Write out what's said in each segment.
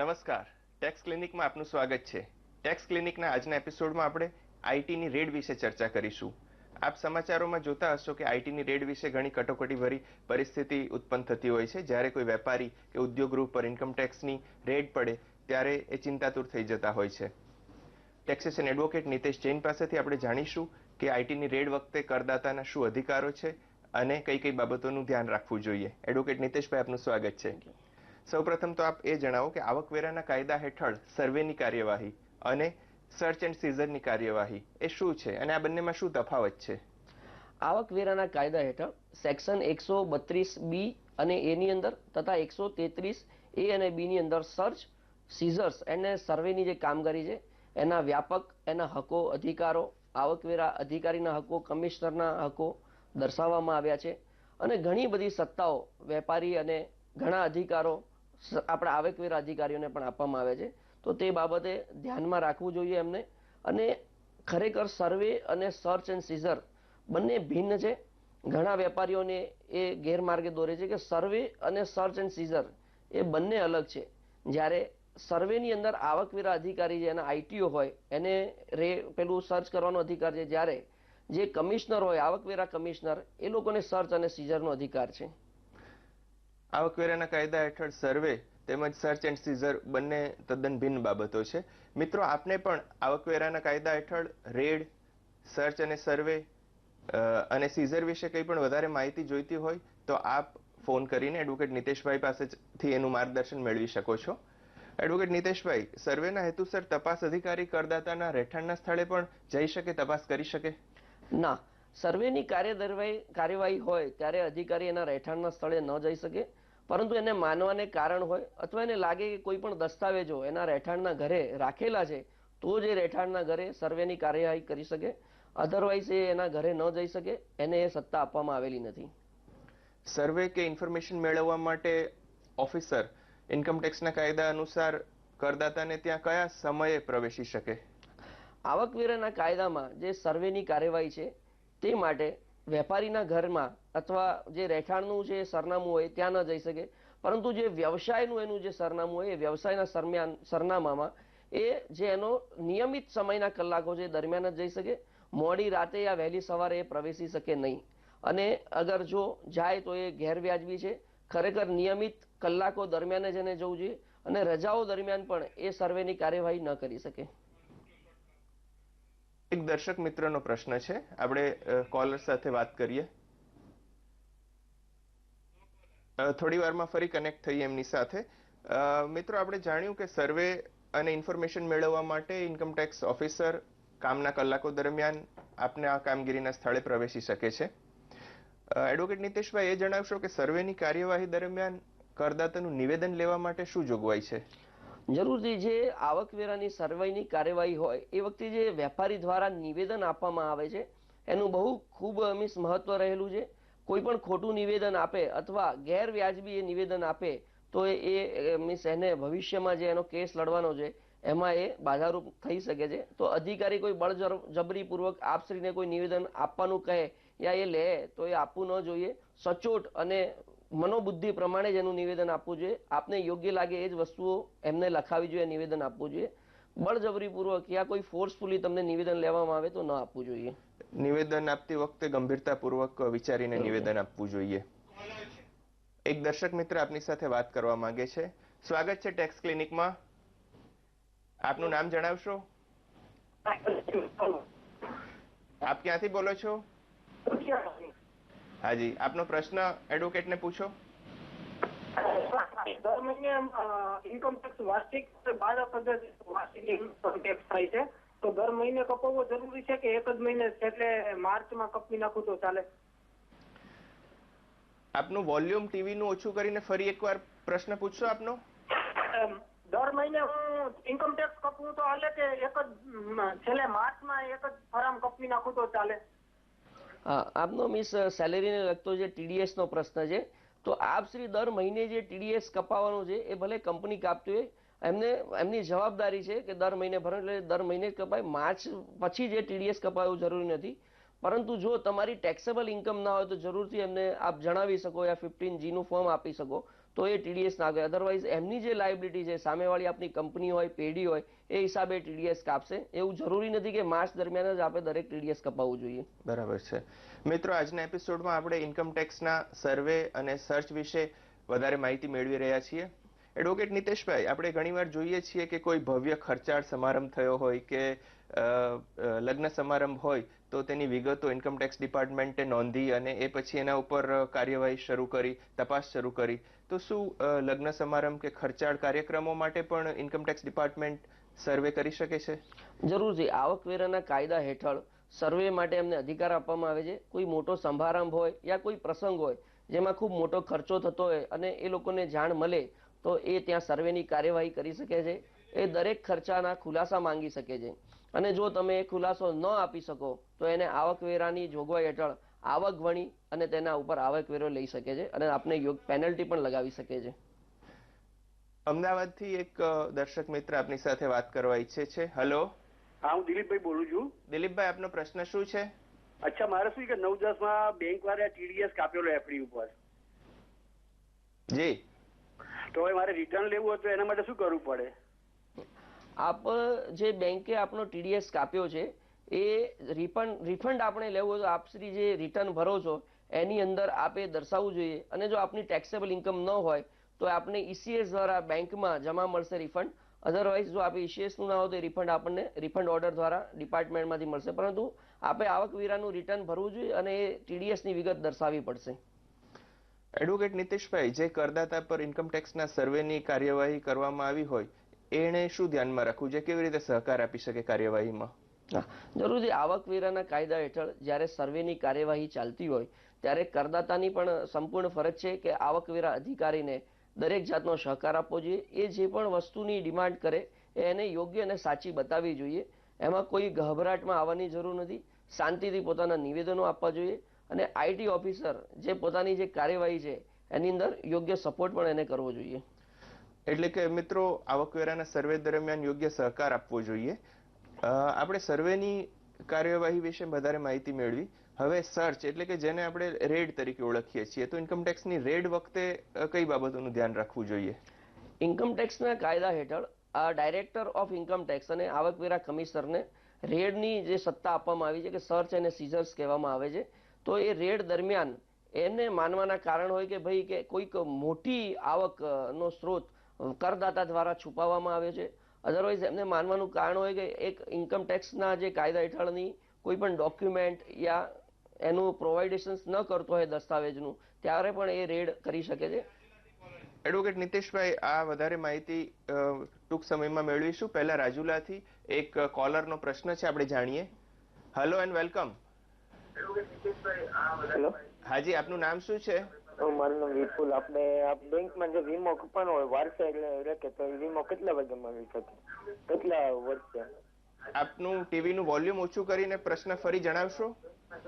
નમસ્કાર. ટેક્સ ક્લિનિકમાં આપનું સ્વાગત છે. ટેક્સ ક્લિનિકના આજના એપિસોડમાં આપણે આઈટીની રેડ વિશે ચર્ચા કરીશું. આપ સમાચારોમાં જોતા હશો કે આઈટીની રેડ વિશે ઘણી કટોકટીભરી પરિસ્થિતિ ઉત્પન્ન થતી હોય છે. જ્યારે કોઈ વેપારી કે ઉદ્યોગ ગૃહ પર ઇન્કમ રેડ પડે, ત્યારે એ ચિંતાતુર થઈ જતા હોય છે. ટેક્સેશન એડવોકેટ નિતેશ જૈન પાસેથી આપણે જાણીશું કે આઈટીની રેડ વખતે કરદાતાના શું અધિકારો છે અને કઈ કઈ બાબતોનું ધ્યાન રાખવું જોઈએ. એડવોકેટ નિતેશભાઈ, આપનું સ્વાગત છે. સૌપ્રથમ તો આપ એ જણાવો કે આવકવેરાના કાયદા હેઠળ સર્વેની કાર્યવાહી અને સર્ચ એન્ડ સીઝરની કાર્યવાહી એ શું છે? અને આ બંનેમાં શું તફાવત છે? આવકવેરાના કાયદા હેઠળ સેક્શન એકસો બત્રીસ બી અને એની અંદર તથા એકસો તેત્રીસ એ અને બીની અંદર સર્ચ સીઝર્સ એને સર્વેની જે કામગીરી છે, એના વ્યાપક, એના હકો અધિકારો, આવકવેરા અધિકારીના હકો, કમિશનરના હકો દર્શાવવામાં આવ્યા છે. અને ઘણી બધી સત્તાઓ, વેપારી અને ઘણા અધિકારો આપણા આવકવેરા અધિકારીઓને પણ આપવામાં આવે છે. તો તે બાબતે ધ્યાનમાં રાખવું જોઈએ એમને. અને ખરેખર સર્વે અને સર્ચ એન્ડ સીઝર બંને ભિન્ન છે. ઘણા વેપારીઓને એ ગેરમાર્ગે દોરે છે કે સર્વે અને સર્ચ એન્ડ સીઝર એ બંને અલગ છે. જ્યારે સર્વેની અંદર આવકવેરા અધિકારી જે એના આઈટીઓ હોય, એને રે, પેલું સર્ચ કરવાનો અધિકાર છે. જ્યારે જે કમિશનર હોય, આવકવેરા કમિશનર, એ લોકોને સર્ચ અને સીઝરનો અધિકાર છે. આવકવેરાના કાયદા હેઠળ સર્વે તેમજ સર્ચ એન્ડ સીઝર બંને તદ્દન ભિન્ન બાબતો છે. મિત્રો, આપને પણ આવકવેરાના કાયદા હેઠળ રેડ સર્ચ અને સર્વે અને સીઝર વિશે કંઈ પણ વધારે માહિતી જોઈતી હોય તો આપ ફોન કરીને એડવોકેટ નિતેશભાઈ પાસેથી એનું માર્ગદર્શન મેળવી શકો છો. એડવોકેટ નિતેશભાઈ, સર્વેના હેતુસર તપાસ અધિકારી કરદાતાના રહેઠાણના સ્થળે પણ જઈ શકે, તપાસ કરી શકે? ના. સર્વેની કાર્યદરવાહી, કાર્યવાહી હોય ત્યારે અધિકારી એના રહેઠાણના સ્થળે ન જઈ શકે. પરંતુ એને માનવાને કારણ હોય અથવા એને લાગે કે કોઈ પણ દસ્તાવેજો એના રહેઠાણના ઘરે રાખેલા છે તો જ એ રહેઠાણના ઘરે સર્વેની કાર્યવાહી કરી શકે. અધરવાઇઝ એ એના ઘરે ન જઈ શકે એને એ સત્તા આપવામાં આવેલી નથી. સર્વે કે ઇન્ફોર્મેશન મેળવવા માટે ઓફિસર ઇન્કમટેક્સના કાયદા અનુસાર કરદાતાને ત્યાં કયા સમયે પ્રવેશી શકે? આવકવેરાના કાયદામાં જે સર્વેની કાર્યવાહી છે તે માટે વેપારીના ઘરમાં અથવા જે રહેઠાણનું જે સરનામું હોય ત્યાં ન જઈ શકે. પરંતુ જે વ્યવસાયનું એનું જે સરનામું હોય એ વ્યવસાયના સરમ્યાન સરનામામાં એ જે એનો નિયમિત સમયના કલાકો છે દરમિયાન જ જઈ શકે. મોડી રાતે યા વહેલી સવારે એ પ્રવેશી શકે નહીં. અને અગર જો જાય તો એ ગેરવ્યાજબી છે. ખરેખર નિયમિત કલાકો દરમિયાન જ એને જવું જોઈએ અને રજાઓ દરમિયાન પણ એ સર્વેની કાર્યવાહી ન કરી શકે. એક દર્શક મિત્રનો પ્રશ્ન છે. આપણે કોલર સાથે વાત કરીએ. થોડી વારમાં ફરી કનેક્ટ થઈએ એમની સાથે. મિત્રો, આપણે જાણ્યું કે સર્વે અને ઇન્ફોર્મેશન મેળવવા માટે ઇન્કમટેક્સ ઓફિસર કામના કલાકો દરમિયાન આપને આ કામગીરીના સ્થળે પ્રવેશી શકે છે. એડવોકેટ નિતેશભાઈ, એ જણાવશો કે સર્વેની કાર્યવાહી દરમિયાન કરદાતાનું નિવેદન લેવા માટે શું જોગવાઈ છે? જરૂરથી જે આવકવેરાની સર્વેની કાર્યવાહી હોય, એ વખતે જે વેપારી દ્વારા નિવેદન આપવામાં આવે છે, એનું બહુ ખૂબ મિસ મહત્વ રહેલું છે. કોઈ પણ ખોટું નિવેદન આપે અથવા ગેરવ્યાજબી એ નિવેદન આપે, તો એ મીન્સ એને ભવિષ્યમાં જે એનો કેસ લડવાનો છે, એમાં એ બાધારૂપ થઈ શકે છે. તો અધિકારી કોઈ બળજબરીપૂર્વક આપશ્રીને કોઈ નિવેદન આપવાનું કહે યા એ લે, તો એ આપવું ન જોઈએ. સચોટ અને મનોબુદ્ધિ પ્રમાણે જ એનું નિવેદન આપવું જોઈએ. આપને યોગ્ય લાગે એ જ વસ્તુઓ એમને લખાવી જોઈએ, નિવેદન આપવું જોઈએ. બળજબરીપૂર્વક યા કોઈ ફોર્સફુલી તમને નિવેદન લેવામાં આવે તો ન આપવું જોઈએ. નિવેદન આપતી વખતે ગંભીરતાપૂર્વક વિચારીને નિવેદન આપવું જોઈએ. એક દર્શક મિત્ર આપની સાથે વાત કરવા માંગે છે. સ્વાગત છે ટેક્સ ક્લિનિકમાં. આપનું નામ જણાવશો? આપ ક્યાંથી બોલો છો? હાજી આપનો પ્રશ્ન એડવોકેટને પૂછો. દર મહિને ઇન્કમ ટેક્સ વાર્ષિક બાર પદ્ધતિ વાર્ષિક ઇન્કમ ટેક્સ થાય છે. દર મહિને કપાવવો જરૂરી છે કે એક જ મહિને એટલે માર્ચમાં કપી નાખું તો ચાલે? આપનું વોલ્યુમ ટીવી નું ઓછું કરીને ફરી એકવાર પ્રશ્ન પૂછશો આપનો? દર મહિને હું ઇન્કમ ટેક્સ કપવું તો હાલે કે એક જ છેલ્લે માર્ચમાં એક જ ફરામ કપી નાખું તો ચાલે? આપનો મિસ સેલેરીને લગતો જે ટીડીએસ નો પ્રશ્ન છે તો આપ શ્રી દર મહિને જે ટીડીએસ કપાવવાનું છે એ ભલે કંપની કાપતી હોય એમને, એમની જવાબદારી છે કે દર મહિને ભરો, એટલે દર મહિને જ કપાય. માર્ચ પછી જે ટીડીએસ કપાયું જરૂરી નથી. પરંતુ જો તમારી ટેક્સેબલ ઇન્કમ ના હોય તો જરૂરથી એમને આપ જણાવી શકો યા ફિફ્ટીન જીનું ફોર્મ આપી શકો. તો એ ટીડીએસ ના આવે અધરવાઇઝ એમની જે લાયબિલિટી છે, સામેવાળી આપની કંપની હોય, પેઢી હોય, એ હિસાબે ટીડીએસ કાપશે. એવું જરૂરી નથી કે માર્ચ દરમિયાન જ આપણે દરેક ટીડીએસ કપાવવું જોઈએ. બરાબર છે. મિત્રો, આજના એપિસોડમાં આપણે ઇન્કમ ટેક્સના સર્વે અને સર્ચ વિશે વધારે માહિતી મેળવી રહ્યા છીએ. એડવોકેટ નિતેશભાઈ આપણે ઘણીવાર જોઈએ છીએ કે કોઈ ભવ્ય ખર્ચાળ સમારંભ થયો હોય કે લગ્ન સમારંભ હોય, તો તેની વિગતો ઇન્કમ ટેક્સ ડિપાર્ટમેન્ટે નોંધી અને એ પછી એના ઉપર કાર્યવાહી શરૂ કરી, તપાસ શરૂ કરી. તો શું લગ્ન સમારંભ કે ખર્ચાળ કાર્યક્રમો માટે પણ ઇન્કમટેક્સ ડિપાર્ટમેન્ટ સર્વે કરી શકે છે? જરૂરથી આવકવેરાના કાયદા હેઠળ સર્વે માટે એમને અધિકાર આપવામાં આવે છે. કોઈ મોટો સમારંભ હોય યા કોઈ પ્રસંગ હોય, જેમાં ખૂબ મોટો ખર્ચો થતો હોય અને એ લોકોને જાણ મળે તો એ ત્યાં સર્વેની કાર્યવાહી કરી શકે છે. એ દરેક ખર્ચાના ખુલાસા માંગી શકે છે. અને જો તમે એ ખુલાસો ન આપી શકો તો એને આવકવેરાની જોગવાઈ હેઠળ આવક ગણી અને તેના ઉપર આવકવેરો લઈ શકે છે અને આપને યોગ પેનલ્ટી પણ લગાવી શકે છે. અમદાવાદથી એક દર્શક મિત્ર આપની સાથે વાત કરવા ઈચ્છે છે. હલો. હા હું દિલીપભાઈ બોલું છું. દિલીપભાઈ આપનો પ્રશ્ન શું છે? અચ્છા મારે શું કે નવ દસમાં બેંક વાળા ટીડીએસ કાપેલો એફડી ઉપર. જી. તો હવે મારે રિટર્ન લેવું હોય તો એના માટે શું કરવું પડે? આપ, જે બેંકે આપનો ટીડીએસ કાપ્યો છે, એ રિફંડ રિફંડ આપણે લેવું હોય તો આપશ્રી જે રિટર્ન ભરો છો, એની અંદર આપે દર્શાવવું જોઈએ. અને જો આપની ટેક્સેબલ ઇન્કમ ન હોય, તો આપને ઈસીએસ દ્વારા બેંકમાં જમા મળશે રિફંડ અધરવાઇઝ જો આપે ઈસીએસનું ના હોય તો રિફંડ આપણને રિફંડ ઓર્ડર દ્વારા ડિપાર્ટમેન્ટમાંથી મળશે. પરંતુ આપે આવકવેરાનું રિટર્ન ભરવું જોઈએ અને એ ટીડીએસની વિગત દર્શાવવી પડશે. એડવોકેટ નિતેશભાઈ જે કરદાતા પર ઇન્કમ ટેક્સના સર્વેની કાર્યવાહી કરવામાં આવી હોય એણે શું ધ્યાનમાં રાખવું? જોઈએ કેવી રીતે સહકાર આપી શકે કાર્યવાહીમાં? હા, જરૂરથી આવકવેરાના કાયદા હેઠળ જ્યારે સર્વેની કાર્યવાહી ચાલતી હોય ત્યારે કરદાતાની પણ સંપૂર્ણ ફરજ છે કે આવકવેરા અધિકારીને દરેક જાતનો સહકાર આપવો જોઈએ. એ જે પણ વસ્તુની ડિમાન્ડ કરે એને યોગ્ય અને સાચી બતાવવી જોઈએ. એમાં કોઈ ગભરાટમાં આવવાની જરૂર નથી. શાંતિથી પોતાના નિવેદનો આપવા જોઈએ. અને આઈટી ઓફિસર જે પોતાની જે કાર્યવાહી છે એની અંદર યોગ્ય સપોર્ટ પણ એને કરવો જોઈએ. એટલે કે મિત્રો આવકવેરાના સર્વે દરમિયાન યોગ્ય સહકાર આપવો જોઈએ. આપણે સર્વેની કાર્યવાહી વિશે વધારે માહિતી મેળવી. હવે સર્ચ એટલે કે જેને આપણે રેડ તરીકે ઓળખીએ છીએ તો ઇન્કમટેક્સની રેડ વખતે કઈ બાબતોનું ધ્યાન રાખવું જોઈએ? ઇન્કમટેક્સના કાયદા હેઠળ આ ડાયરેક્ટર ઓફ ઇન્કમ ટેક્સ અને આવકવેરા કમિશનરને રેડની જે સત્તા આપવામાં આવી છે કે સર્ચ અને સીઝર્સ કહેવામાં આવે છે તો એ રેડ દરમિયાન એને માનવાના કારણ હોય કે ભાઈ કે કોઈક મોટી આવક નો સ્ત્રોત કરદાતા દ્વારા છુપાવવામાં આવે છે. અધરવાઇઝ એમને માનવાનું કારણ હોય કે એક ઇન્કમ ટેક્સના જે કાયદા હેઠળની કોઈ પણ ડોક્યુમેન્ટ યા એનું પ્રોવાઇડેશન્સ ન કરતો હોય દસ્તાવેજનું, ત્યારે પણ એ રેડ કરી શકે છે. એડવોકેટ નીતિશભાઈ, આ વધારે માહિતી ટૂંક સમયમાં મેળવીશું. પહેલા રાજુલાથી એક કોલરનો પ્રશ્ન છે, આપણે જાણીએ. હેલો એન્ડ વેલકમ હેલો હાજી આપનું નામ શું છે? મારું નામ વિપુલ. આપણે આ બેંકમાં જે વીમો કપાનો હોય વારસે એટલે રાખે તો વીમો કેટલા વાગે મળી શકે? કેટલા વર્ષે? આપનું ટીવી નું વોલ્યુમ ઓછું કરીને પ્રશ્ન ફરી જણાવશો?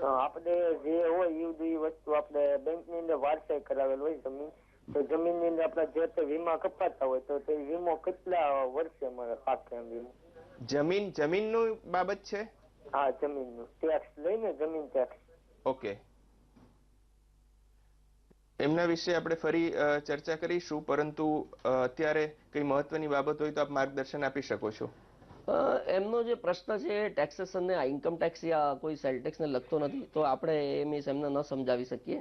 આપણે જે હોય એ બધી વસ્તુ આપણે બેંકની અંદર વારસે કરાવેલ હોય જમીન. તો જમીનની અંદર આપણે જે તે વીમા કપાતા હોય તો તે વીમો કેટલા વર્ષે મળે પાકે વીમો? જમીન જમીનનું બાબત છે? હા જમીનનું. ટેક્સ લઈને જમીન ટેક્સ ઓકે. એમના વિશે આપણે ફરી ચર્ચા કરીશું પરંતુ અત્યારે કઈ મહત્વની બાબત હોય તો આપ માર્ગદર્શન આપી શકો છો. એમનો જે પ્રશ્ન છે ટેક્સેશન ને ઇન્કમ ટેક્સ યા કોઈ સેલ ટેક્સ ને લગતો નથી તો આપણે એ મીન્સ એમને ન સમજાવી શકીએ.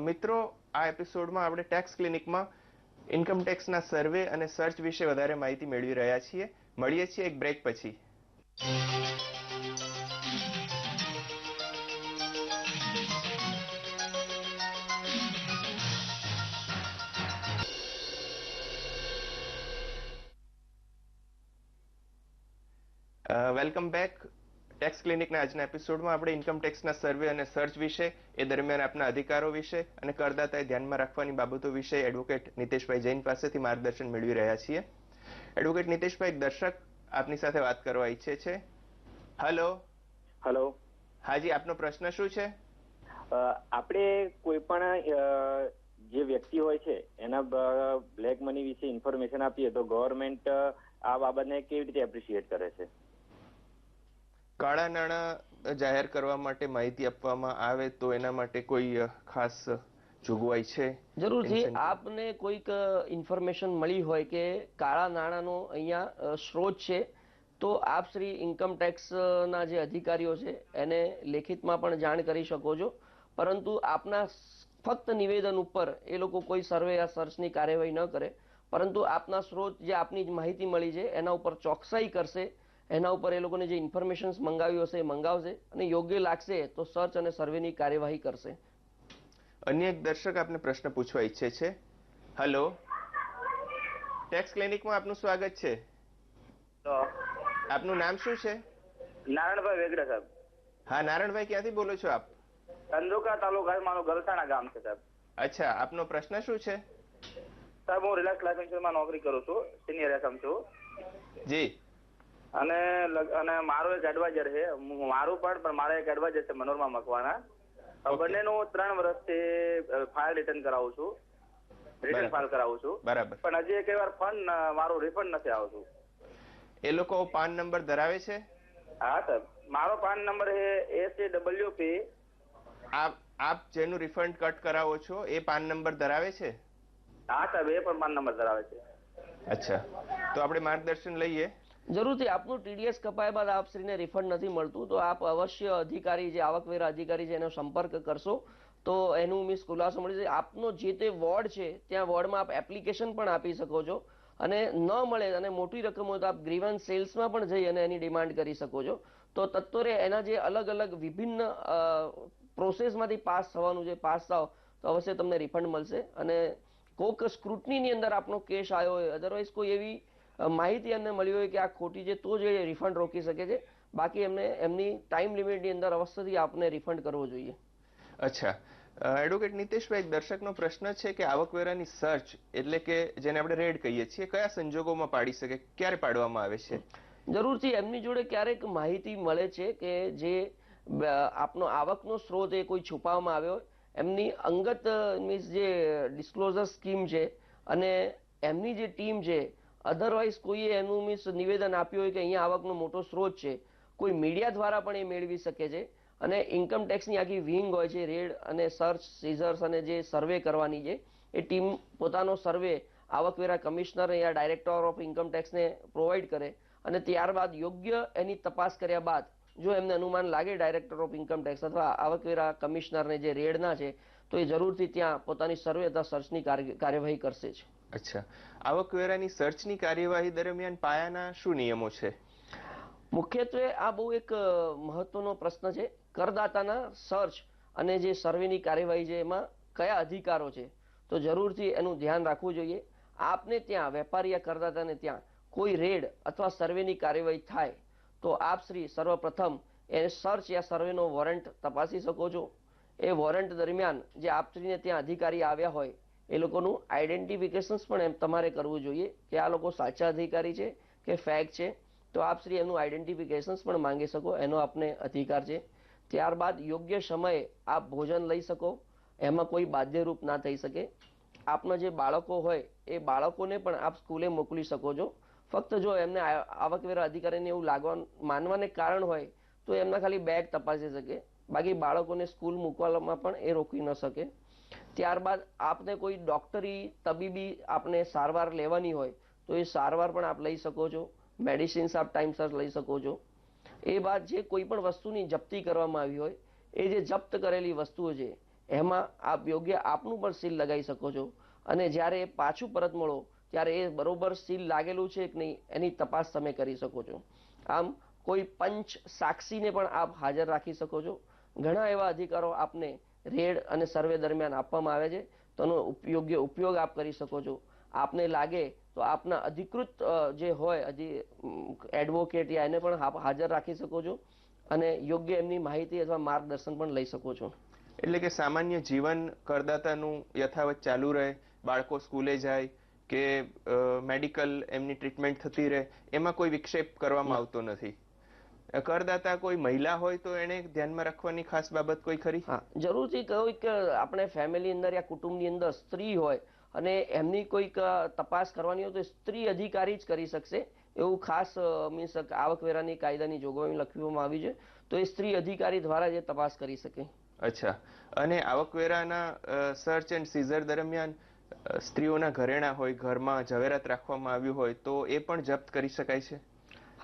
મિત્રો આ એપિસોડમાં આપણે ટેક્સ ક્લિનિકમાં ઇન્કમ ટેક્સના સર્વે અને સર્ચ વિશે વધારે માહિતી મેળવી રહ્યા છીએ. મળીએ છીએ એક બ્રેક પછી. વેલકમ બેક ટેક્સ ક્લિનિકના આજના એપિસોડમાં આપણે ઇન્કમ ટેક્સના સર્વે અને સર્ચ વિશે, એ દરમિયાન આપના અધિકારો વિશે અને કરદાતાએ ધ્યાનમાં રાખવાની બાબતો વિશે એડવોકેટ નિતેશભાઈ જૈન પાસેથી માર્ગદર્શન મેળવી રહ્યા છીએ. એડવોકેટ નિતેશભાઈ દર્શક આપની સાથે વાત કરવા ઈચ્છે છે. હલો હલો હાજી આપનો પ્રશ્ન શું છે? આપણે કોઈ પણ જે વ્યક્તિ હોય છે એના બ્લેક મની વિશે ઇન્ફોર્મેશન આપીએ તો ગવર્મેન્ટ આ બાબતને કેવી રીતે એપ્રિશિએટ કરે છે? કાળા નાણાં જાહેર કરવા માટે માહિતી આપવામાં આવે તો એના માટે કોઈ ખાસ જોગવાઈ છે જરૂરથી. આપને કોઈક ઇન્ફોર્મેશન મળી હોય કે કાળા નાણાંનો અહીંયા સ્ત્રોત છે તો આપ શ્રી ઇન્કમ ટેક્સના જે અધિકારીઓ છે એને લેખિતમાં પણ જાણ કરી શકો છો. પરંતુ આપના ફક્ત નિવેદન ઉપર એ લોકો કોઈ સર્વે યા સર્ચની કાર્યવાહી ન કરે. પરંતુ આપના સ્ત્રોત જે આપની જ માહિતી મળી છે એના ઉપર ચોકસાઈ કરશે એના ઉપર એ લોકોને જે ઇન્ફોર્મેશન્સ મંગાવ્યું હશે એ મંગાવશે અને યોગ્ય લાગશે તો સર્ચ અને સર્વેની કાર્યવાહી કરશે. અન્ય એક દર્શક આપને પ્રશ્ન પૂછવા ઈચ્છે છે. હલો ટેક્સ ક્લિનિકમાં આપનું સ્વાગત છે. તો આપનું નામ શું છે? નારણભાઈ વેગડા સાહેબ. હા નારાયણભાઈ ક્યાંથી બોલો છો આપ? ધંધુકા તાલુકા મારું ગલસાણા ગામ છે સાહેબ. અચ્છા આપનો પ્રશ્ન શું છે? સાહેબ હું રિલાયન્સ લાઈફ ઇન્સ્યોરન્સમાં નોકરી કરું છું સિનિયર એસમ છું. જી. અને અને મારો એક એડવાઇઝર છે મારું પણ પણ મારા એક એડવાઇઝર છે મનોરમા મકવાના. બંનેનું ત્રણ વર્ષથી ફાઇલ રિટર્ન કરાવું છું. રિટર્ન ફાઇલ કરાવું છું. બરાબર. પણ હજી એક વાર ફંડ મારું રિફંડ નથી આવતું. એ લોકો પાન નંબર ધરાવે છે? હા સર. મારો પાન નંબર એ એસી ડબલ્યુ પી આપ આપ જેનું રિફંડ કટ કરાવો છો એ પાન નંબર ધરાવે છે? હા સાહેબ એ પણ પાન નંબર ધરાવે છે. અચ્છા. તો આપણે માર્ગદર્શન લઈએ. જરૂરથી આપનું ટીડીએસ કપાય બાદ આપશ્રીને રિફંડ નથી મળતું. તો આપ અવશ્ય અધિકારી જે આવકવેરા અધિકારી છે એનો સંપર્ક કરશો. તો એનું મિસ ખુલાસો મળી જશે આપનો જે તે વોર્ડ છે, ત્યાં વોર્ડમાં આપ એપ્લિકેશન પણ આપી શકો છો. અને ન મળે અને મોટી રકમ હોય તો આપ ગ્રીવન સેલ્સમાં પણ જઈ અને એની ડિમાન્ડ કરી શકો છો. તો તત્વરે એના જે અલગ અલગ વિભિન્ન પ્રોસેસમાંથી પાસ થવાનું છે પાસ થાવ તો અવશ્ય તમને રિફંડ મળશે. અને કોક સ્ક્રુટનીની અંદર આપનો કેસ આવ્યો હોય અધરવાઇઝ કોઈ એવી માહિતી એમને મળી હોય કે આ ખોટી છે તો જ એ રિફંડ રોકી શકે છે. બાકી એમને એમની ટાઈમ લિમિટની અંદર અવશ્યથી આપને રિફંડ કરવો જોઈએ. અચ્છા. એડવોકેટ નીતેશભાઈ દર્શકનો પ્રશ્ન છે કે આવકવેરાની સર્ચ એટલે કે જેને આપણે રેડ કહીએ છીએ કયા સંજોગોમાં પાડી શકે ક્યારે પાડવામાં આવે છે? જરૂરથી એમની જોડે ક્યારેક માહિતી મળે છે કે જે આપનો આવકનો સ્ત્રોત એ કોઈ છુપાવવામાં આવ્યો એમની અંગત મીન્સ જે ડિસ્ક્લોઝર સ્કીમ છે અને એમની જે ટીમ છે અધરવાઇઝ કોઈએ એનું મીન્સ નિવેદન આપ્યું હોય કે અહીંયા આવકનો મોટો સ્ત્રોત છે, કોઈ મીડિયા દ્વારા પણ એ મેળવી શકે છે. અને ઇન્કમ ટેક્સની આખી વિંગ હોય છે, રેડ અને સર્ચ સીઝર્સ અને જે સર્વે કરવાની છે, એ ટીમ પોતાનો સર્વે આવકવેરા કમિશનર યા ડાયરેક્ટર ઓફ ઇન્કમ ટેક્સને પ્રોવાઈડ કરે અને ત્યારબાદ યોગ્ય એની તપાસ કર્યા બાદ, જો એમને અનુમાન લાગે ડાયરેક્ટર ઓફ ઇન્કમ ટેક્સ અથવા આવકવેરા કમિશનરને જે રેડના છે, તો એ જરૂરથી ત્યાં પોતાની સર્વે અથવા સર્ચની કાર્ય- કાર્યવાહી કરશે જ. અચ્છા. આવકવેરાની સર્ચની કાર્યવાહી દરમિયાન પાયાના શું નિયમો છે? મુખ્યત્વે આ બહુ એક મહત્વનો પ્રશ્ન છે. કરદાતાના સર્ચ અને જે સર્વેની કાર્યવાહી છે એમાં કયા અધિકારો છે? તો જરૂરથી એનું ધ્યાન રાખવું જોઈએ. આપને ત્યાં વેપારી કરદાતાને ત્યાં કોઈ રેડ અથવા સર્વેની કાર્યવાહી થાય, તો આપ શ્રી સર્વપ્રથમ એ સર્ચ યા સર્વેનો વોરંટ તપાસી શકો છો. એ વોરંટ દરમિયાન જે આપશ્રીને ત્યાં અધિકારી આવ્યા હોય એ લોકોનું આઈડેન્ટિફિકેશન પણ એમ તમારે કરવું જોઈએ કે આ લોકો સાચા અધિકારી છે કે ફેક છે. તો આપ શ્રી એમનું આઈડેન્ટિફિકેશન પણ માંગી શકો, એનો આપને અધિકાર છે. ત્યારબાદ યોગ્ય સમયે આપ ભોજન લઈ શકો, એમાં કોઈ બાધ્યરૂપ ના થઈ શકે. આપના જે બાળકો હોય, એ બાળકોને પણ આપ સ્કૂલે મોકલી શકો છો. ફક્ત જો એમને આવકવેરા અધિકારીને એવું લાગવા માનવાને કારણ હોય, તો એમના ખાલી બેગ તપાસી શકે. બાકી બાળકોને સ્કૂલ મૂકવામાં પણ એ રોકી ન શકે. ત્યારબાદ આપને કોઈ ડોક્ટરી તબીબી આપને સારવાર લેવાની હોય, તો એ સારવાર પણ આપ લઈ શકો છો. મેડિસિન્સ આપ ટાઈમસર લઈ શકો છો. એ બાદ જે કોઈ પણ વસ્તુની જપ્તી કરવામાં આવી હોય, એ જે જપ્ત કરેલી વસ્તુઓ છે, એમાં આપ યોગ્ય આપનું પણ સીલ લગાવી શકો છો. અને જ્યારે એ પાછું પરત મળો, ત્યારે એ બરોબર સીલ લાગેલું છે કે નહીં, એની તપાસ તમે કરી શકો છો. આમ, કોઈ પંચ સાક્ષીને પણ આપ હાજર રાખી શકો છો. ઘણા એવા અધિકારો આપને રેડ અને સર્વે દરમિયાન આપવામાં આવે છે. તેનો યોગ્ય ઉપયોગ આપ કરી શકો છો. આપને લાગે તો આપના અધિકૃત જે હોય હજી એડવોકેટ યા એને પણ હાજર રાખી શકો છો અને યોગ્ય એમની માહિતી અથવા માર્ગદર્શન પણ લઈ શકો છો. એટલે કે સામાન્ય જીવન કરદાતાનું યથાવત ચાલુ રહે બાળકો સ્કૂલે જાય કે મેડિકલ એમની ટ્રીટમેન્ટ થતી રહે એમાં કોઈ વિક્ષેપ કરવામાં આવતો નથી? કરદાતા કોઈ મહિલા હોય તો એને ધ્યાનમાં રાખવાની ખાસ બાબત કોઈ ખરી? હા જરૂરથી કોઈક આપણે ફેમિલી અંદર યા કુટુંબની અંદર સ્ત્રી હોય અને એમની કોઈક તપાસ કરવાની હોય તો સ્ત્રી અધિકારી જ કરી શકશે. એવું ખાસ મીન્સ આવકવેરાની કાયદાની જોગવાઈ લખવામાં આવી છે. તો એ સ્ત્રી અધિકારી દ્વારા જે તપાસ કરી શકે. અચ્છા. અને આવકવેરાના સર્ચ એન્ડ સીઝર દરમિયાન સ્ત્રીઓના ઘરેણા હોય ઘરમાં ઝવેરાત રાખવામાં આવ્યું હોય તો એ પણ જપ્ત કરી શકાય છે?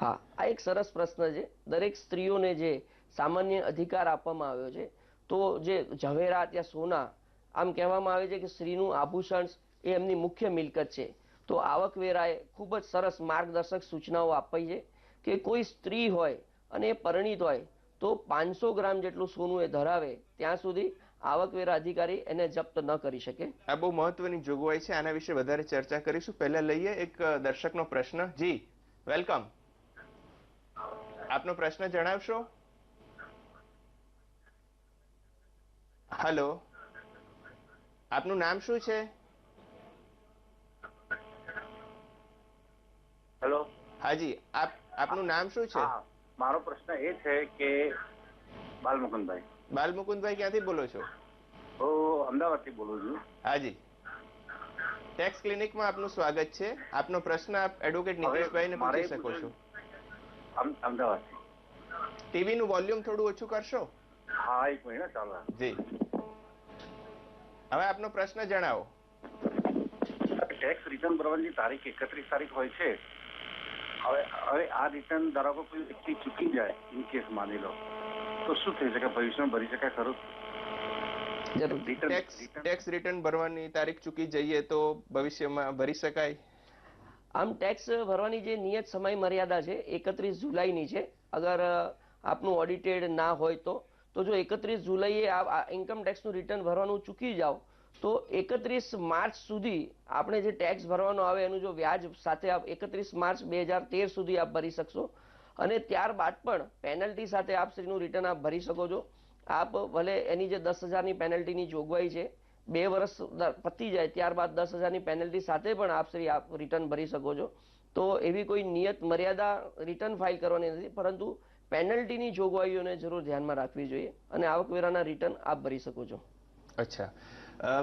હા, આ એક સરસ પ્રશ્ન છે. દરેક સ્ત્રીઓને જે સામાન્ય અધિકાર આપવામાં આવ્યો છે, તો જે ઝવેરાત યા સોના, આમ કહેવામાં આવે છે કે સ્ત્રીનું આભૂષણ એ એમની મુખ્ય મિલકત છે. તો આવકવેરાએ ખૂબ જ સરસ માર્ગદર્શક સૂચનાઓ આપી છે કે કોઈ સ્ત્રી હોય અને એ પરિણિત હોય, તો પાંચસો ગ્રામ જેટલું સોનું એ ધરાવે, ત્યાં સુધી આવકવેરા અધિકારી એને જપ્ત ન કરી શકે. આ બહુ મહત્વની જોગવાઈ છે. આના વિશે વધારે ચર્ચા કરીશું. પહેલા લઈએ એક દર્શકનો પ્રશ્ન. જી, વેલકમ. આપનો પ્રશ્ન જણાવશો? હલો આપનું નામ શું છે? હેલો હાજી આપ આપનું નામ શું છે? મારો પ્રશ્ન એ છે કે બાલમુકુંદભાઈ. બાલમુકુંદભાઈ ક્યાંથી બોલો છો? હું અમદાવાદથી બોલું છું. હાજી. ટેક્સ ક્લિનિકમાં આપનું સ્વાગત છે. આપનો પ્રશ્ન આપ એડવોકેટ નીતિશભાઈને પૂછી શકો છો. અમ- અમદાવાદથી ટીવી નું વોલ્યુમ થોડું ઓછું કરશો? હા એક મહિના ચાલો. જી. હવે આપનો પ્રશ્ન જણાવો. ટેક્સ રિટર્ન ભરવાની તારીખ એકત્રીસ તારીખ હોય છે. હવે હવે આ રિટર્ન ધારો કે કોઈ વ્યક્તિ ચૂકી જાય ઇન કેસ માની લો. તો શું થઈ શકે? ભવિષ્યમાં ભરી શકાય ખરું? ટેક્સ ટેક્સ રિટર્ન ભરવાની તારીખ ચૂકી જઈએ તો ભવિષ્યમાં ભરી શકાય? આમ ટેક્સ ભરવાની જે નિયત સમય મર્યાદા છે, એકત્રીસ જુલાઈની છે, અગર આપનું ઓડિટેડ ના હોય તો તો જો એકત્રીસ જુલાઈએ આ ઇન્કમ ટેક્સનું રિટર્ન ભરવાનું ચૂકી જાઓ, તો એકત્રીસ માર્ચ સુધી આપણે જે ટેક્સ ભરવાનો આવે એનું જો વ્યાજ સાથે આપ એકત્રીસ માર્ચ બે હજાર તેર સુધી આપ ભરી શકશો. અને ત્યારબાદ પણ પેનલ્ટી સાથે આપ શ્રીનું રિટર્ન આપ ભરી શકો છો. આપ ભલે એની જે દસ હજારની પેનલ્ટીની જોગવાઈ છે બે વર્ષ પતી જાય ત્યારબાદ દસ હજારની પેનલ્ટી સાથે પણ આપ શ્રી આપ રિટર્ન ભરી શકો છો. તો એવી કોઈ નિયત મર્યાદા રિટર્ન ફાઇલ કરવાની નથી, પરંતુ પેનલ્ટીની જોગવાઈઓને જરૂર ધ્યાનમાં રાખવી જોઈએ અને આવકવેરાના રિટર્ન આપ ભરી શકો છો. અચ્છા.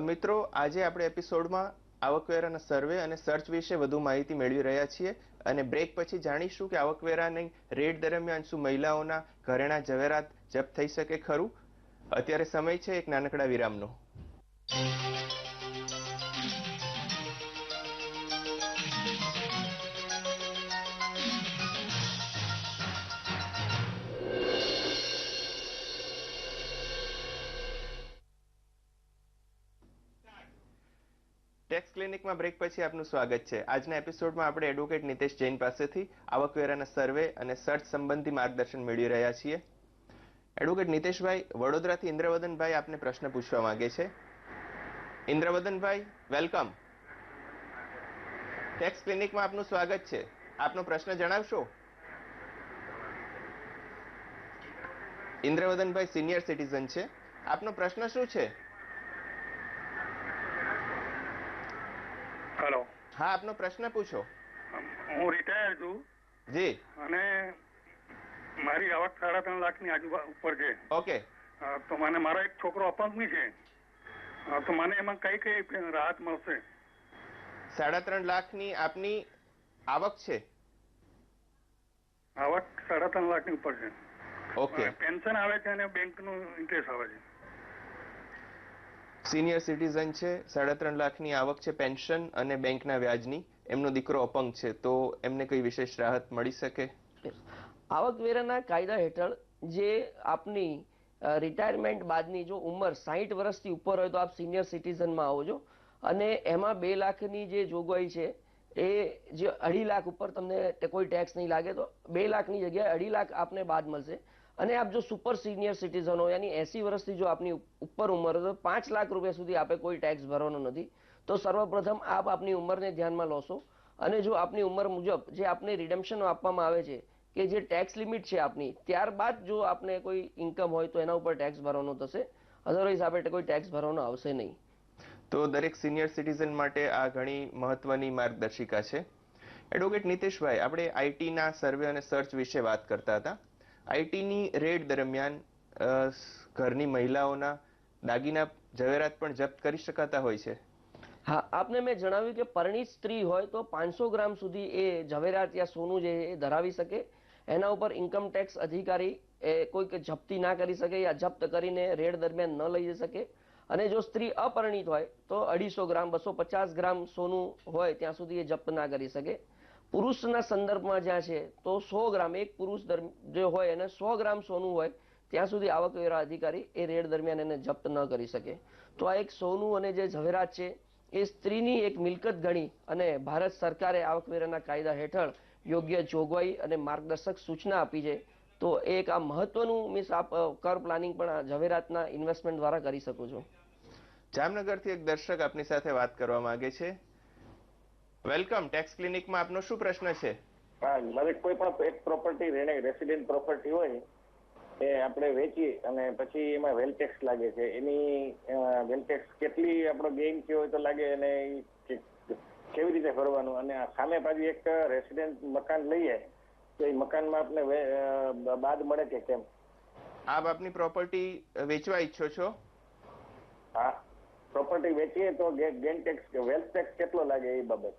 મિત્રો, આજે આપણે એપિસોડમાં આવકવેરાના સર્વે અને સર્ચ વિશે વધુ માહિતી મેળવી રહ્યા છીએ અને બ્રેક પછી જાણીશું કે આવકવેરાની રેડ દરમિયાન શું મહિલાઓના ઘરેણા ઝવેરાત જપ્ત થઈ શકે ખરું? અત્યારે સમય છે એક નાનકડા વિરામનો. ટેક્સ ક્લિનિકમાં બ્રેક પછી આપનું સ્વાગત છે. આજના એપિસોડમાં આપણે એડવોકેટ નિતેશ જૈન પાસેથી આવકવેરાના સર્વે અને સર્ચ સંબંધી માર્ગદર્શન મેળવી રહ્યા છીએ. એડવોકેટ નિતેશભાઈ, વડોદરાથી ઇન્દ્રવદનભાઈ આપને પ્રશ્ન પૂછવા માંગે છે. ઇન્દ્રવદનભાઈ વેલકમ. ટેક્સ ક્લિનિકમાં આપનું સ્વાગત છે. આપનો પ્રશ્ન જણાવશો? ઇન્દ્રવદનભાઈ સિનિયર સિટીઝન છે. આપનો પ્રશ્ન શું છે? હેલો હા આપનો પ્રશ્ન પૂછો. હું રિટાયર છું. જી. અને મારી આવક સાડા ત્રણ લાખની આજુબાજુ ઉપર છે. ઓકે. તો મને મારો એક છોકરો અપંગની છે. તો મને એમાં કઈ કઈ રાહત મળશે? સાડા ત્રણ લાખની આપની આવક છે? આવક સાડા ત્રણ લાખની ઉપર છે. ઓકે. પેન્શન આવે છે અને બેંકનું ઇન્ટરેસ્ટ આવે છે. સિનિયર સિટીઝન છે સાડા ત્રણ લાખની આવક છે પેન્શન અને બેંકના વ્યાજની. એમનો દીકરો અપંગ છે તો એમને કઈ વિશેષ રાહત મળી શકે? આવકવેરાના કાયદા હેઠળ જે આપની રિટાયરમેન્ટ બાદની જો ઉંમર સાહીઠ વર્ષથી ઉપર હોય તો આપ સિનિયર સિટીઝનમાં આવો છો. અને એમાં બે લાખની જે જોગવાઈ છે, એ જે અઢી લાખ ઉપર તમને કોઈ ટેક્સ નહીં લાગે તો બે લાખની જગ્યાએ અઢી લાખ આપને બાદ મળશે. અને આપ જો સુપર સિનિયર સિટીઝન હોય યાની એસી વર્ષથી જો આપની ઉપર ઉંમર હોય તો પાંચ લાખ રૂપિયા સુધી આપે કોઈ ટેક્સ ભરવાનો નથી. તો સર્વપ્રથમ આપ આપની ઉંમરને ધ્યાનમાં લોશો. અને જો આપની ઉંમર મુજબ જે આપને રિડેમ્પશન આપવામાં આવે છે કે જે ટેક્સ લિમિટ છે આપની ત્યારબાદ જો આપને કોઈ ઇન્કમ હોય તો એના ઉપર ટેક્સ ભરવાનો થશે. અધરવાઇઝ આપણે કોઈ ટેક્સ ભરવાનો આવશે નહીં. તો દરેક સિનિયર સિટીઝન માટે આ ઘણી મહત્વની માર્ગદર્શિકા છે. એડવોકેટ નીતિશભાઈ આપણે આઈટીના સર્વે અને સર્ચ વિશે વાત કરતા હતા. આઈટીની રેડ દરમિયાન ઘરની મહિલાઓના દાગીના ઝવેરાત પણ જપ્ત કરી શકાતા હોય છે. હા આપને મેં જણાવ્યું કે પરણિત સ્ત્રી હોય તો પાંચસો ગ્રામ સુધી એ ઝવેરાત યા સોનું જે એ ધરાવી શકે. એના ઉપર ઇન્કમ ટેક્સ અધિકારી એ કોઈક જપ્તી ના કરી શકે યા જપ્ત કરીને રેડ દરમિયાન ન લઈ જઈ શકે. અને જો સ્ત્રી અપરિણિત હોય, તો અઢીસો ગ્રામ, બસો પચાસ ગ્રામ સોનું હોય, ત્યાં સુધી એ જપ્ત ના કરી શકે. પુરુષના સંદર્ભમાં જ્યાં છે, તો સો ગ્રામ, એક પુરુષ જે હોય એને સો ગ્રામ સોનું હોય, ત્યાં સુધી આવકવેરા અધિકારી એ રેડ દરમિયાન એને જપ્ત ન કરી શકે. તો આ એક સોનું અને જે ઝવેરાત છે, એ સ્ત્રીની એક મિલકત ગણી અને ભારત સરકારે આવકવેરાના કાયદા હેઠળ યોગ્ય જોગવાઈ અને માર્ગદર્શક સૂચના આપી છે તો એક આ મહત્વનું મીન્સ આપ કર પ્લાનિંગ પણ ઝવેરાતના ઇન્વેસ્ટમેન્ટ દ્વારા કરી શકો છો. જામનગરથી એક દર્શક આપની સાથે વાત કરવા માંગે છે. વેલકમ ટેક્સ ક્લિનિકમાં આપનો શું પ્રશ્ન છે? હા મારે કોઈ પણ એક પ્રોપર્ટી રેસિડેન્ટ પ્રોપર્ટી હોય એ આપણે વેચી અને પછી એમાં વેલ ટેક્સ લાગે છે. એની વેલ ટેક્સ કેટલી આપણો ગેઇન થયો હોય તો લાગે અને કેવી રીતે ભરવાનું? અને આ સામે પાછું એક રેસિડેન્ટ મકાન લઈએ તો એ મકાનમાં આપને બાદ મળે કે કેમ? આપ આપની પ્રોપર્ટી વેચવા ઈચ્છો છો? હા. પ્રોપર્ટી વેચીએ તો ગેન ટેક્સ વેલ્થ ટેક્સ કેટલો લાગે એ બાબત?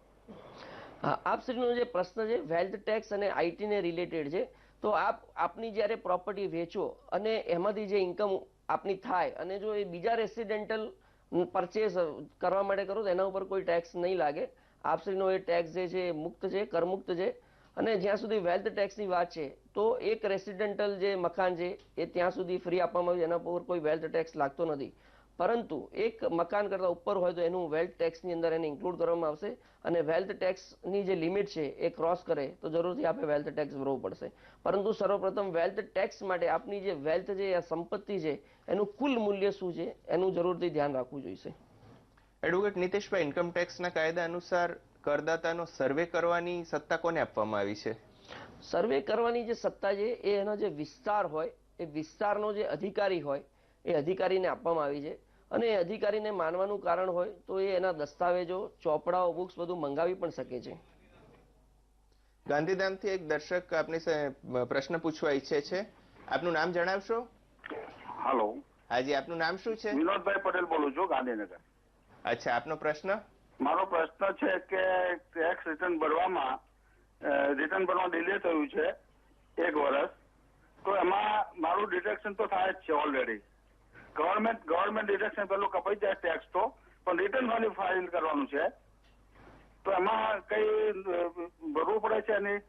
હા આપશ્રીનો જે પ્રશ્ન છે વેલ્થ ટેક્સ અને આઈટી ને રિલેટેડ છે તો આપ આપની જ્યારે પ્રોપર્ટી વેચો અને એમાંથી જે ઇન્કમ આપની થાય અને જો એ બીજા રેસિડેન્ટલ પરચેસ કરવા માટે કરો તો એના ઉપર કોઈ ટેક્સ નહીં લાગે. આપશ્રીનો એ ટેક્સ જે છે એ મુક્ત છે, કરમુક્ત છે. અને જ્યાં સુધી વેલ્થ ટેક્સની વાત છે, તો એક રેસિડેન્ટલ જે મકાન છે, એ ત્યાં સુધી ફ્રી આપવામાં આવ્યું એના પર કોઈ વેલ્થ ટેક્સ લાગતો નથી. પરંતુ એક મકાન કરતાં ઉપર હોય તો એનું વેલ્થ ટેક્સની અંદર એને ઇન્ક્લુડ કરવામાં આવશે. અને વેલ્થ ટેક્સની જે લિમિટ છે, એ ક્રોસ કરે, તો જરૂરથી આપણે વેલ્થ ટેક્સ ભરવો પડશે. પરંતુ સર્વપ્રથમ વેલ્થ ટેક્સ માટે આપની જે વેલ્થ છે યા સંપત્તિ છે, એનું કુલ મૂલ્ય શું છે, એનું જરૂરથી ધ્યાન રાખવું જોઈશે. એડવોકેટ નીતિશભાઈ ઇન્કમટેક્સના કાયદા અનુસાર કરદાતાનો સર્વે કરવાની સત્તા કોને આપવામાં આવી છે? સર્વે કરવાની જે સત્તા છે એ એનો જે વિસ્તાર હોય એ વિસ્તારનો જે અધિકારી હોય એ અધિકારીને આપવામાં આવી છે. અને એ અધિકારીને માનવાનું કારણ હોય તો એ એના દસ્તાવેજો ચોપડાઓ બુક્સ બધું મંગાવી પણ શકે છે. ગાંધીધામથી એક દર્શક આપની પ્રશ્ન પૂછવા ઈચ્છે છે. આપનું નામ જણાવશો? હાલો હાજી આપનું નામ શું છે? વિનોદભાઈ પટેલ બોલું છું ગાંધીનગર. અચ્છા આપનો પ્રશ્ન? મારો પ્રશ્ન છે કે ટેક્સ રિટર્ન ભરવામાં રિટર્ન ભરવામાં ડિલે થયું છે એક વર્ષ. તો એમાં મારું ડિડક્શન તો થાય જ છે ઓલરેડી ગવર્મેન્ટ ગવર્મેન્ટ ડિડક્શન પેલું કપાઈ જાય ટેક્સ તો પણ રિટર્ન વાળી ફાઇલ કરવાનું છે. તો એમાં કઈ ભરવું પડે છે એની?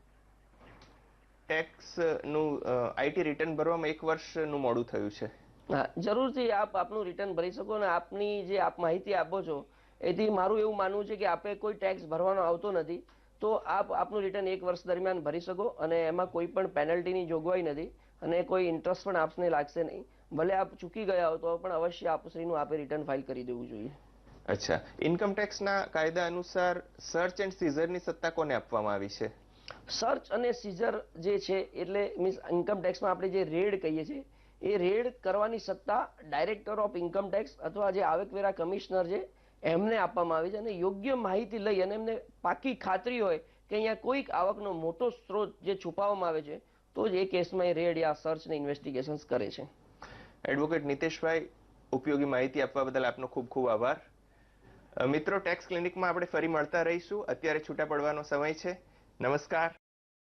ટેક્સનું આઈટી રિટર્ન ભરવામાં એક વર્ષનું મોડું થયું છે. હા જરૂરથી આપ આપનું રિટર્ન ભરી શકો અને આપની જે આપ માહિતી આપો છો એથી મારું એવું માનવું છે કે આપે કોઈ ટેક્સ ભરવાનો આવતો નથી તો આપ આપનું રિટર્ન એક વર્ષ દરમિયાન ભરી શકો અને એમાં કોઈ પણ પેનલ્ટીની જોગવાઈ નથી અને કોઈ ઇન્ટરેસ્ટ પણ આપને લાગશે નહીં. ભલે આપ ચૂકી ગયા હો તો પણ અવશ્ય આપશ્રીનું આપે રિટર્ન ફાઇલ કરી દેવું જોઈએ. અચ્છા ઇન્કમ ટેક્સના કાયદા અનુસાર સર્ચ એન્ડ સીઝરની સત્તા કોને આપવામાં આવી છે? સર્ચ અને સીઝર જે છે એટલે મીન્સ ઇન્કમ ટેક્સમાં આપણે જે રેડ કહીએ છીએ એ રેડ કરવાની સત્તા ડાયરેક્ટર ઓફ ઇન્કમ ટેક્સ અથવા જે આવકવેરા કમિશનર છે, એમને આપવામાં આવી છે અને યોગ્ય માહિતી લઈ અને એમને પાકી ખાતરી હોય કે અહીંયા કોઈક આવકનો મોટો સ્ત્રોત જે છુપાવવામાં આવે છે, તો જ એ કેસમાં એ રેડ યા સર્ચ ને ઇન્વેસ્ટિગેશન્સ કરે છે. એડવોકેટ નીતેશભાઈ, ઉપયોગી માહિતી આપવા બદલ આપનો ખૂબ ખૂબ આભાર. મિત્રો, ટેક્સ ક્લિનિકમાં આપણે ફરી મળતા રહીશું. અત્યારે છૂટા પડવાનો સમય છે. નમસ્કાર.